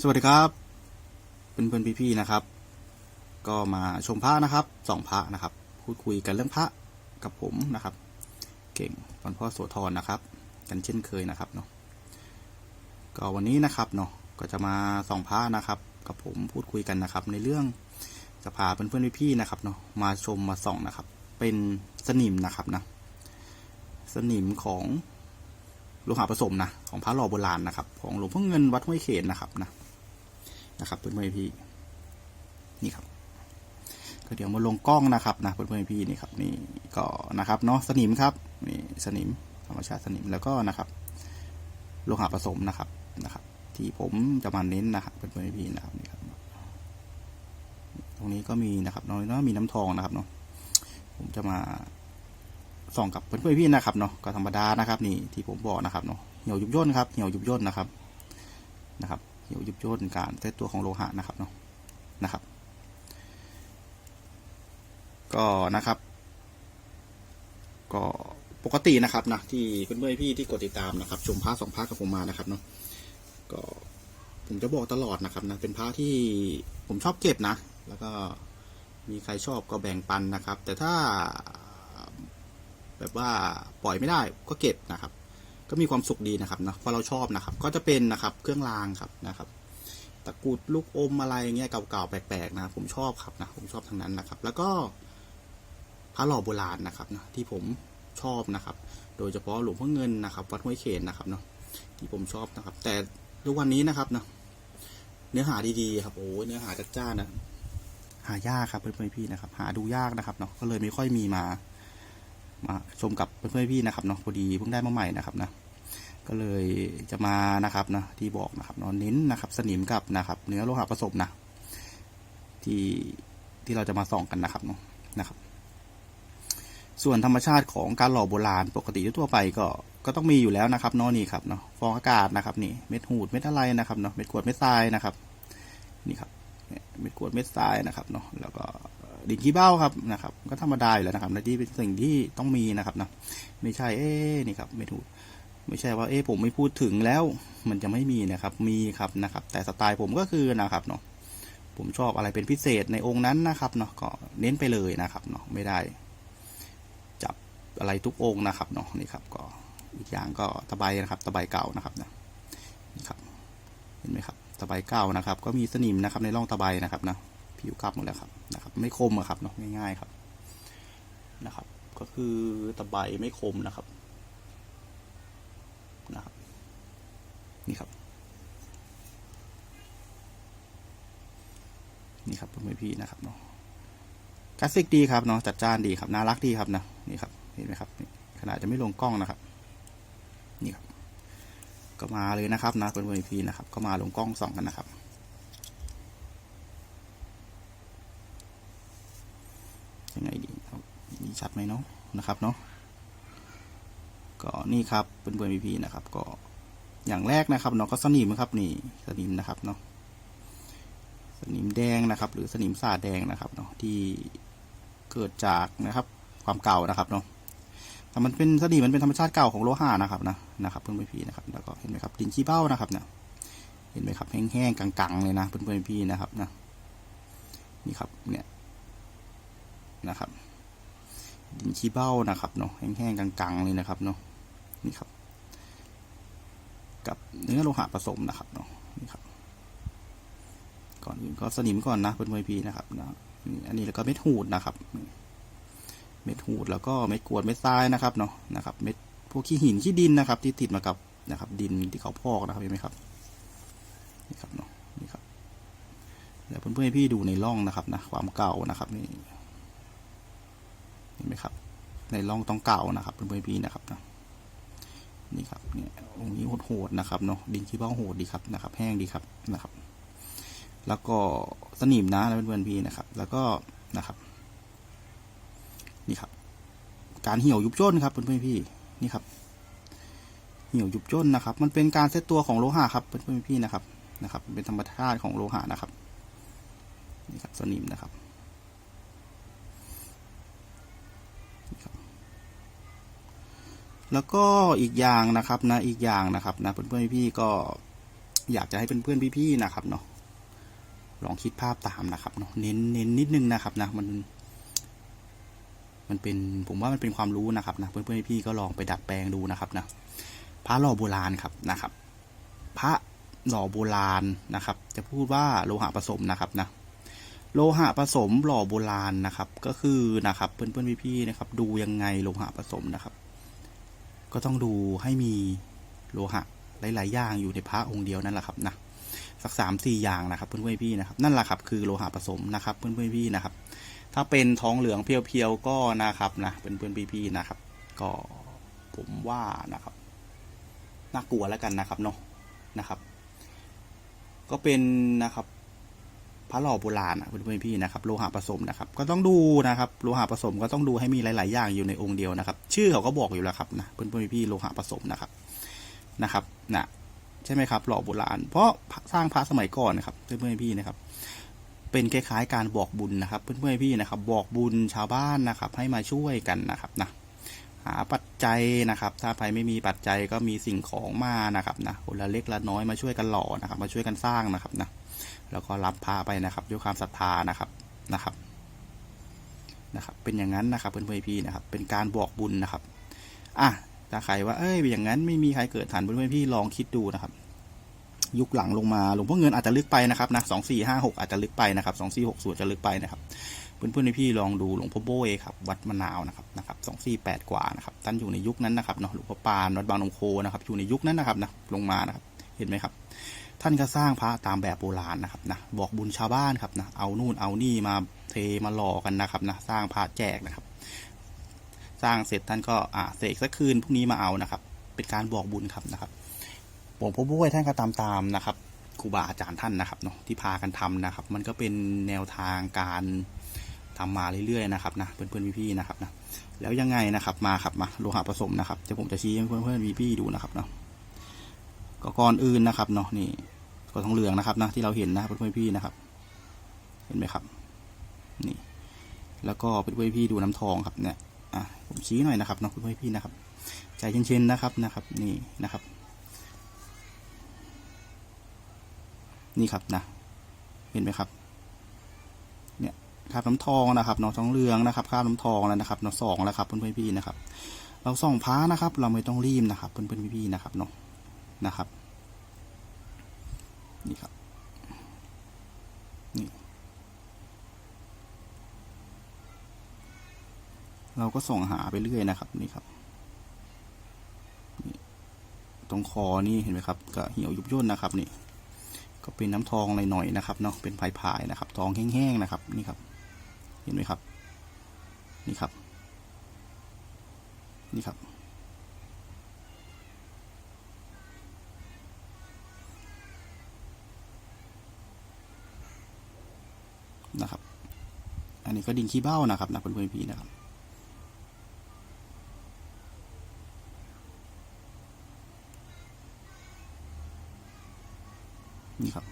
สวัสดีครับเพื่อนเพื่อนพี่ๆนะครับ ก็มาชมพระนะครับสองพระนะครับ พูดคุยกันเรื่องพระกับผมนะครับ เก่งวันพ่อโสธรนะครับ กันเช่นเคยนะครับเนาะก็วันนี้นะครับเนาะก็จะมาส่องพระนะครับ กับผมพูดคุยกันนะครับ ในเรื่องจะพาเพื่อนเพื่อนๆพี่ๆนะครับเนาะมาชมมาส่องนะครับ เป็นสนิมนะครับนะสนิมของโลหะผสมนะของพระหล่อโบราณนะครับ ของหลวงพ่อเงินวัดห้วยเขนนะครับนะ นะครับเพื่อนๆพี่นี่ครับ ก็เดี๋ยวมาลงกล้องนะครับนะเพื่อนๆพี่นี่ครับนี่ก็นะครับเนาะสนิมครับนี่สนิมธรรมชาติสนิมแล้วก็นะครับโลหะผสมนะครับนะครับ ที่ผมจะมาเน้นนะครับเพื่อนๆพี่นะครับนี่ครับ ตรงนี้ก็มีนะครับน้อยเนาะมีน้ำทองนะครับเนาะผมจะมาส่องกับเพื่อนๆพี่นะครับเนาะก็ธรรมดานะครับ นี่ที่ผมบอกนะครับเนาะเหี่ยวยุบย่นครับเหี่ยวยุบย่นนะครับนะครับ ยวยุบย่นการเซตตัวของโลหะนะครับเนาะนะครับ ก็นะครับ ก็ปกตินะครับนะที่เพื่อนๆพี่ที่กดติดตามนะครับ ชมพระสองพระกับผมมานะครับเนาะก็ผมจะบอกตลอดนะครับนะเป็นพระที่ผมชอบเก็บนะ แล้วก็มีใครชอบก็แบ่งปันนะครับ แต่ถ้าแบบว่าปล่อยไม่ได้ก็เก็บนะครับ ก็มีความสุขดีนะครับนะเพราะเราชอบนะครับ ก็จะเป็นนะครับเครื่องรางครับนะครับตะกรุดลูกอมอะไรเงี้ยเก่าๆแปลกๆนะผมชอบครับนะผมชอบทั้งนั้นนะครับ แล้วก็พระหล่อโบราณนะครับนะที่ผมชอบนะครับ โดยเฉพาะหลวงพ่อเงินนะครับ วัดห้วยเขนนะครับเนาะที่ผมชอบนะครับ แต่ทุกวันนี้นะครับเนาะเนื้อหาดีๆครับโอ้เนื้อหาจัดจ้านนะหายากครับเพื่อนๆพี่นะครับ หาดูยากนะครับเนาะก็เลยไม่ค่อยมีมามาชมกับเพื่อนๆพี่นะครับเนาะพอดีเพิ่งได้มาใหม่นะครับนะ ก็เลยจะมานะครับนะที่บอกนะครับนาะเน้นนะครับ สนิมกับนะครับ เนื้อโลหะผสมนะที่ที่เราจะมาส่องกันนะครับเนาะนะครับ ส่วนธรรมชาติของการหล่อโบราณปกติทั่วไปก็ก็ต้องมีอยู่แล้วนะครับเนาะนี่ครับเนาะฟองอากาศนะครับนี่เม็ดหูดเม็ดอะไรนะครับเนาะเม็ดกรวดเม็ดทรายนะครับ นี่ครับเม็ดกรวดเม็ดทรายนะครับเนาะแล้วก็ดินขี้เบ้าครับนะครับ ก็ธรรมดาอยู่แล้วนะครับและที่เป็นสิ่งที่ต้องมีนะครับเนาะไม่ใช่เอ๊นี่ครับเม็ดหูด ไม่ใช่ว่าเอ๊ะผมไม่พูดถึงแล้วมันจะไม่มีนะครับมีครับนะครับ แต่สไตล์ผมก็คือนะครับเนาะผมชอบอะไรเป็นพิเศษในองค์นั้นนะครับเนาะก็เน้นไปเลยนะครับเนาะไม่ได้ จับอะไรทุกองค์นะครับเนาะนี่ครับก็อีกอย่างก็ตะไบนะครับตะไบเก่านะครับนะนี่ครับเห็นไหมครับตะไบเก่านะครับ ก็มีสนิมนะครับในร่องตะไบนะครับนะผิวกลับหมดแล้วครับนะครับ ไม่คมอะครับเนาะง่ายๆครับนะครับ ก็คือตะไบไม่คมนะครับนะครับนี่ครับ นี่ครับเพี่นะครับเนาะกราฟิกดีครับเนาะจัดจ้านดีครับน่ารักดีครับนะนี่ครับเห็นไหมครับขนาดจะไม่ลงกล้องนะครับนี่ครับ ก็มาเลยนะครับนะเพื่อนๆพี่นะครับ ก็มาลงกล้องส่องกันนะครับยังไงดีนี่ชัดไหมเนาะนะครับเนาะก็นี่ครับเป็นเพื่อนพี่ๆนะครับ ก็อย่างแรกนะครับเนาะก็สนิมครับนี่สนิมนะครับเนาะ สนิมแดงนะครับ หรือสนิมสาดแดงนะครับเนาะที่เกิดจากนะครับ ความเก่านะครับเนาะแต่มันเป็นสนิมมันเป็นธรรมชาติเก่าของโลหะนะครับนะนะครับเพื่อนพี่นะครับแล้วก็เห็นไหมครับดินขี้เบ้านะครับเนี่ยเห็นไหมครับแห้งๆกังๆเลยนะเพื่อนๆพี่ๆนะครับนะนี่ครับเนี่ยนะครับ ดินขี้เบ้านะครับเนาะแห้งๆกังๆเลยนะครับเนาะนี่ครับ กับเนื้อโลหะผสมนะครับเนาะ ก่อนอื่นก็สนิมก่อนนะเป็นมวยพีนะครับนะอันนี้แล้วก็เม็ดหูดนะครับ เม็ดหูดแล้วก็เม็ดกรวดเม็ดทรายนะครับเนาะนะครับ เม็ดพวกขี้หินขี้ดินนะครับ ที่ติดมากับนะครับ ดินที่เขาพอกนะครับเห็นไหมครับนี่ครับเนาะนี่ครับแล้วเพื่อนๆพี่ดูในร่องนะครับนะความเก่านะครับนี่เห็นไหมครับ ในร่องต้องเก่านะครับเป็นเพื่อนพี่นะครับนะนี่ครับเนี่ยองค์นี้โหดๆนะครับเนาะดินขี้เบ้าโหดดีครับนะครับ แห้งดีครับนะครับ แล้วก็สนิมนะแล้วเป็นเพื่อนพี่นะครับ แล้วก็นะครับ นี่ครับ การเหี่ยวยุบย่นครับเป็นเพื่อนพี่นี่ครับ เหี่ยวยุบย่นนะครับ มันเป็นการเซตตัวของโลหะครับเป็นเพื่อนพี่นะครับนะครับ เป็นธรรมชาติของโลหะนะครับนี่ครับ สนิมนะครับแล้วก็อีกอย่างนะครับนะอีกอย่างนะครับนะเพื่อนๆพี่ๆก็อยากจะให้เพื่อนๆพี่ๆนะครับเนาะ ลองคิดภาพตามนะครับเนาะเน้นเน้นนิดนึงนะครับนะมัน มันเป็นผมว่ามันเป็นความรู้นะครับนะเพื่อนๆพี่ก็ลองไปดัดแปลงดูนะครับนะพระหล่อโบราณครับนะครับ พระหล่อโบราณนะครับ จะพูดว่าโลหะผสมนะครับนะโลหะผสมหล่อโบราณนะครับ ก็คือนะครับ เพื่อนๆพี่ๆนะครับ ดูยังไงโลหะผสมนะครับ ก็ต้องดูให้มีโลหะหลาย ๆ อย่างอยู่ในพระองค์เดียวนั่นแหละครับนะ สักสามสี่อย่างนะครับ เพื่อนๆพี่ๆนะครับนั่นแหละครับคือโลหะผสมนะครับ เพื่อนๆพี่ๆนะครับ ถ้าเป็นทองเหลืองเพียวๆก็นะครับนะเพื่อนๆพี่ๆนะครับ ก็ผมว่านะครับน่ากลัวแล้วกันนะครับเนาะนะครับ ก็เป็นนะครับพระหล่อโบราณนะเพื่อนๆพี่นะครับโลหะผสมนะครับ ก็ต้องดูนะครับ โลหะผสมก็ต้องดูให้มีหลาย ๆ อย่างอยู่ในองค์เดียวนะครับ ชื่อเขาก็บอกอยู่แล้วครับนะเพื่อนๆพี่โลหะผสมนะครับนะครับนะ ใช่ไหมครับหล่อโบราณ เพราะสร้างพระสมัยก่อนนะครับเพื่อนๆพี่นะครับ เป็นคล้ายๆการบอกบุญนะครับ เพื่อนๆพี่นะครับ บอกบุญชาวบ้านนะครับ ให้มาช่วยกันนะครับนะหาปัจจัยนะครับ ถ้าใครไม่มีปัจจัยก็มีสิ่งของมานะครับนะคนละเล็กละน้อยมาช่วยกันหล่อนะครับ มาช่วยกันสร้างนะครับนะแล้วก็รับพาไปนะครับด้วยความศรัทธานะครับนะครับนะครับ เป็นอย่างนั้นนะครับเพื่อนๆพี่นะครับ เป็นการบอกบุญนะครับ อะ ถ้าใครว่าเอ้ยอย่างนั้นไม่มีใครเกิดทันเพื่อนๆพี่ลองคิดดูนะครับ ยุคหลังลงมาหลวงพ่อเงินอาจจะลึกไปนะครับนะสองสี่ห้าหกอาจจะลึกไปนะครับสองสี่หกส่วนจะลึกไปนะครับเพื่อนๆพี่ลองดูหลวงพ่อโบยครับวัดมะนาวนะครับนะครับสองสี่แปดกว่านะครับท่านอยู่ในยุคนั้นนะครับเนาะหลวงพ่อปานวัดบางนมโคนะครับอยู่ในยุคนั้นนะครับนะลงมานะครับเห็นไหมครับ ท่านก็สร้างพระตามแบบโบราณนะครับนะบอกบุญชาวบ้านครับนะเอานู่นเอานี่มาเทมาหล่อกันนะครับนะสร้างพระแจกนะครับ สร้างเสร็จท่านก็อ่าเสกสักคืนพรุ่งนี้มาเอานะครับ เป็นการบอกบุญครับนะครับหลวงพ่อบ้วยท่านก็ตามตามนะครับครูบาอาจารย์ท่านนะครับเนาะที่พากันทำนะครับ มันก็เป็นแนวทางการทำมาเรื่อยๆนะครับนะเพื่อนๆพี่ๆนะครับนะแล้วยังไงนะครับมาครับมาโลหะผสมนะครับเดี๋ยวผมจะชี้ให้เพื่อนๆพี่ๆดูนะครับเนาะก็ก่อนอื่นนะครับเนาะนี่ก็ทองเหลืองนะครับนะที่เราเห็นนะเพื่อนๆพี่นะครับ เห็นไหมครับ นี่ แล้วก็เพื่อนๆพี่ดูน้ำทองครับเนี่ย อะผมชี้หน่อยนะครับเนาะเพื่อนพี่นะครับใจเย็นๆนะครับนะครับนี่นะครับ นี่ครับนะเห็นไหมครับ เนี่ยคราบน้ำทองนะครับเนาะทองเหลืองนะครับคราบน้ำทองแล้วนะครับเนาะสองแล้วครับเพื่อนๆพี่นะครับ เราส่องพ้านะครับ เราไม่ต้องรีบนะครับเพื่อนๆพี่ๆนะครับเนาะนะครับ นี่ครับ นี่ เราก็ส่องหาไปเรื่อยนะครับนี่ครับตรงคอนี่เห็นไหมครับก็เหี่ยวยุบย่นนะครับนี่ ก็เป็นน้ำทองหน่อยๆนะครับเนาะเป็นผายๆนะครับ ทองแห้งๆนะครับ นี่ครับ เห็นไหมครับ นี่ครับ นี่ครับ นะครับ อันนี้ก็ดินขี้เบ้านะครับนะเพื่อนๆพี่นะครับ นี่ครับ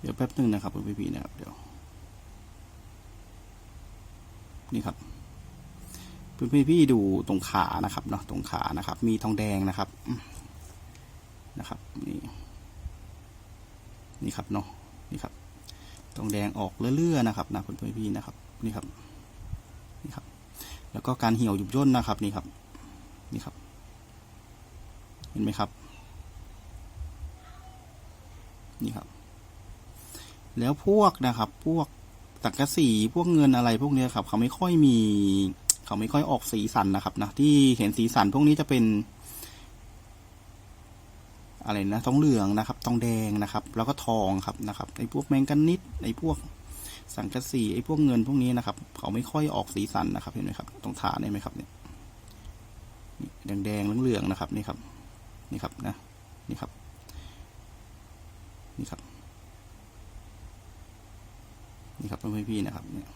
เดี๋ยวแป๊บหนึงนะครับพื่พี่นะครับ เดี๋ยว นี่ครับ เพื่อนๆพี่ดูตรงขานะครับเนาะตรงขานะครับ มีทองแดงนะครับนะครับนี่นี่ครับเนาะนี่ครับทองแดงออกเลื่อยๆนะครับนะเพื่อนๆพี่นะครับนี่ครับนี่ครับ แล้วก็การเหี่ยวยุบย่นนะครับนี่ครับนี่ครับ เห็นไหมครับ นี่ครับ แล้วพวกนะครับ พวกตักกะสีพวกเงินอะไรพวกเนี้ยครับ เขาไม่ค่อยมี เขาไม่ค่อยออกสีสันนะครับนะที่เห็นสีสันพวกนี้จะเป็น อะไรนะทองเหลืองนะครับทองแดงนะครับ แล้วก็ทองครับนะครับไอ้พวกแมงกันนิดไอ้พวกสังกะสีไอ้พวกเงินพวกนี้นะครับ เขาไม่ค่อยออกสีสันนะครับเห็นไหมครับตรงฐานเห็นไหมครับเนี่ยนี่แดงๆเหลืองๆนะครับนี่ครับนี่ครับนะนี่ครับนี่ครับนี่ครับเพื่อนพี่นะครับเนี่ย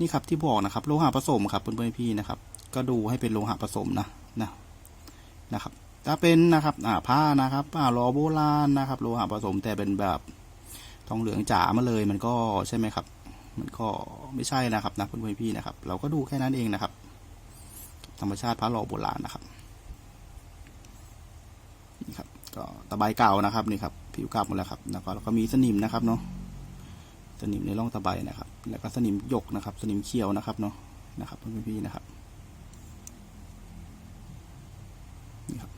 นี่ครับที่บอกนะครับ โลหะผสมครับเพื่อนๆพี่นะครับ ก็ดูให้เป็นโลหะผสมนะนะนะครับถ้าเป็นนะครับอ่าผ้านะครับอ่าลอโบราณนะครับ โลหะผสมแต่เป็นแบบทองเหลืองจ๋ามาเลยมันก็ใช่ไหมครับ มันก็ไม่ใช่นะครับนะเพื่อนๆพี่นะครับ เราก็ดูแค่นั้นเองนะครับ ธรรมชาติพระหล่อโบราณนะครับนี่ครับก็ตะไบเก่านะครับนี่ครับผิวกลับหมดแล้วครับแล้วก็แล้วก็มีสนิมนะครับเนาะ สนิมในร่องตะไบนะครับ แล้วก็สนิมหยกนะครับ สนิมเขียวนะครับเนาะนะครับเพื่อนๆพี่นะครับนี่ครับ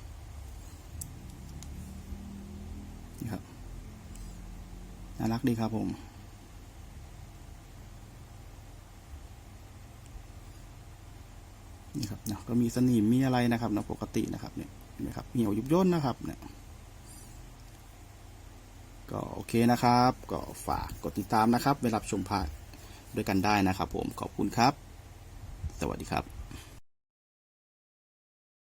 นี่ครับน่ารักดีครับผมนี่ครับเนาะก็มีสนิมมีอะไรนะครับเนาะปกตินะครับเนี่ยเห็นะครับเหี่ยวยุบย่นนะครับเนี่ย ก็โอเคนะครับ ก็ฝากกดติดตามนะครับไปรับชมพระด้วยกันได้นะครับผมขอบคุณครับ สวัสดีครับ